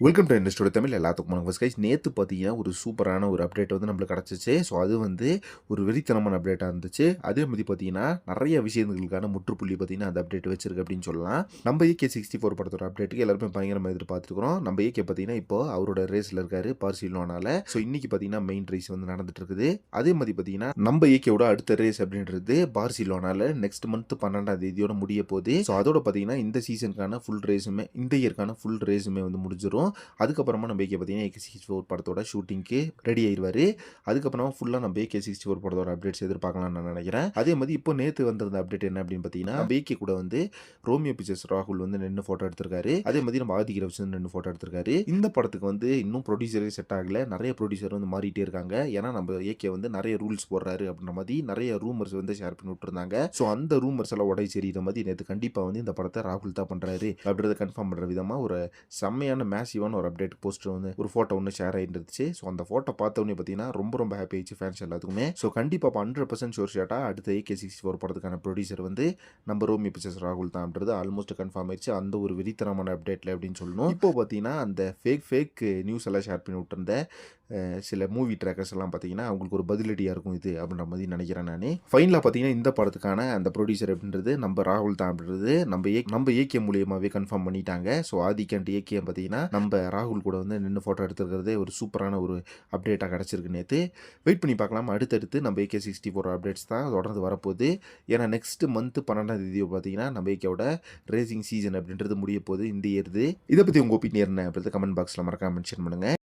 Welcome to இண்டஸ்ட்ரியோட Tamil எல்லாத்துக்கும் வணக்கம். Guys நேற்று பார்த்தீங்கன்னா ஒரு சூப்பரான ஒரு அப்டேட் வந்து நம்மளுக்கு கிடச்சிச்சு. ஸோ அது வந்து ஒரு வெறித்தனமான அப்டேட்டாக இருந்துச்சு. அதே மாதிரி பார்த்தீங்கன்னா நிறைய விஷயங்களுக்கான முற்றுப்புள்ளி பார்த்தீங்கன்னா அந்த அப்டேட் வச்சிருக்கு அப்படின்னு சொல்லலாம். நம்ம ஏகே சிக்ஸ்டி ஃபோர் படத்தோட அப்டேட்டுக்கு எல்லாருமே பயங்கரமாக எதிர்பார்த்துருக்கிறோம். நம்ம ஏகே பார்த்தீங்கன்னா இப்போ அவரோட ரேஸில் இருக்காரு பார்சிலோனால. ஸோ இன்னைக்கு பார்த்தீங்கன்னா மெயின் ரேஸ் வந்து நடந்துட்டு இருக்குது. அதே மாதிரி பார்த்தீங்கன்னா நம்ம ஏகேவோட அடுத்த ரேஸ் அப்படின்றது பார்சிலோனால நெக்ஸ்ட் மந்த் பன்னெண்டாம் தேதியோட முடிய போகுது. ஸோ அதோட பார்த்தீங்கன்னா இந்த சீசனுக்கான ஃபுல் ரேஸுமே இந்த இயர்க்கான ஃபுல் ரேஸுமே வந்து முடிஞ்சிடும் அதுக்கப்புறமா நம்ம ஏகே பார்த்தீங்கன்னா ஏகே சிக்ஸ்டி ஃபோர் படத்தோட ஷூட்டிங்க்கு ரெடி ஆயிடுவார் அதுக்கப்புறமா ஃபுல்லாக நம்ம ஏகே சிக்ஸ்டி ஃபோர் படத்தோட அப்டேட்ஸ் எதிர்பார்க்கலாம்னு நான் நினைக்கிறேன். அதே மாதிரி இப்போ நேற்று வந்திருந்த அப்டேட் என்ன அப்படின்னு பார்த்தீங்கன்னா ஏகே கூட வந்து ரோமியோ பிக்சர்ஸ் ராகுல் வந்து நின்று ஃபோட்டோ எடுத்திருக்காரு. அதே மாதிரி நம்ம ஆதிகிர வச்சு நின்று ஃபோட்டோ எடுத்திருக்காரு. இந்த படத்துக்கு வந்து இன்னும் ப்ரொடியூசரே செட் ஆகல. நிறைய ப்ரொடியூசர் வந்து மாறிட்டே இருக்காங்க. ஏன்னா நம்ம ஏகே வந்து நிறைய ரூல்ஸ் போடுறாரு அப்படின்ற மாதிரி நிறைய ரூமர்ஸ் வந்து ஷேர் பண்ணி விட்டுருந்தாங்க. ஸோ அந்த ரூமர்ஸ் எல்லாம் உடை சரியிற மாதிரி நேற்று கண்டிப்பாக வந்து இந்த படத்தை ராகுல் தான் பண்ணுறாரு அப்படின்றத கன்ஃபார்ம் பண்ணுற விதமாக ஒரு செம்மையான சிவன் ஒரு அப்டேட் போஸ்ட் வந்து ஒரு ஃபோட்டோ ஒன்று ஷேர் ஆகிருந்துச்சு ஸோ அந்த ஃபோட்டோ பார்த்தோன்னே பார்த்தீங்கன்னா ரொம்ப ரொம்ப ஹாப்பி ஆயிடுச்சு ஃபேன்ஸ் எல்லாத்துக்குமே. ஸோ கண்டிப்பாக ஹண்ட்ரட் பர்சன்ட் ஷோர் ஷாட்டாக அடுத்த ஏகே சிக்ஸ்டி ஃபோர் படத்துக்கான ப்ரொடியூசர் வந்து நம்ம ரோமி பிக்சர்ஸ் ராகுல் தான் அப்படின்றது ஆல்மோஸ்ட் கன்ஃபார்ம் ஆயிடுச்சு. அந்த ஒரு வெறித்தனமான அப்டேட்டில் அப்படின்னு சொல்லணும். இப்போ பார்த்தீங்கன்னா அந்த ஃபேக் ஃபேக் நியூஸ் எல்லாம் ஷேர் பண்ணி விட்டுருந்த சில மூவி ட்ராக்கர்ஸ் எல்லாம் பார்த்தீங்கன்னா அவங்களுக்கு ஒரு பதிலடியாக இருக்கும் இது அப்படின்ற மாதிரி நினைக்கிறேன் நான். ஃபைனலாக பார்த்தீங்கன்னா இந்த படத்துக்கான அந்த ப்ரொடியூசர் அப்படின்றது நம்ம ராகுல் தான் அப்படின்றது நம்ம ஏ நம்ம ஏகே மூலியமாகவே கன்ஃபார்ம் பண்ணிட்டாங்க. ஸோ ஆதிக்கண்ட் ஏகே பார்த்தீங்கன்னா நம்ம நம்ம ராகுல் கூட வந்து நின்று ஃபோட்டோ எடுத்துருக்கிறதே ஒரு சூப்பரான ஒரு அப்டேட்டாக கிடச்சிருக்கு நேற்று வெயிட் பண்ணி பார்க்கலாம். அடுத்தடுத்து நம்ம ஏகே சிக்ஸ்டி ஃபோர் அப்டேட்ஸ் தான் தொடர்ந்து வரப்போகுது. ஏன்னா நெக்ஸ்ட் மந்த்து பன்னெண்டாம் தேதி பார்த்தீங்கன்னா நம்ம ஏகேவோட ரேசிங் சீசன் அப்படின்றது முடிய போகுது. இந்த இயர்து இதை பற்றி உங்கள் ஒப்பீனியர் என்ன அப்படின்றது கமெண்ட் பாக்ஸில் மறக்காம மென்ஷன் பண்ணுங்கள்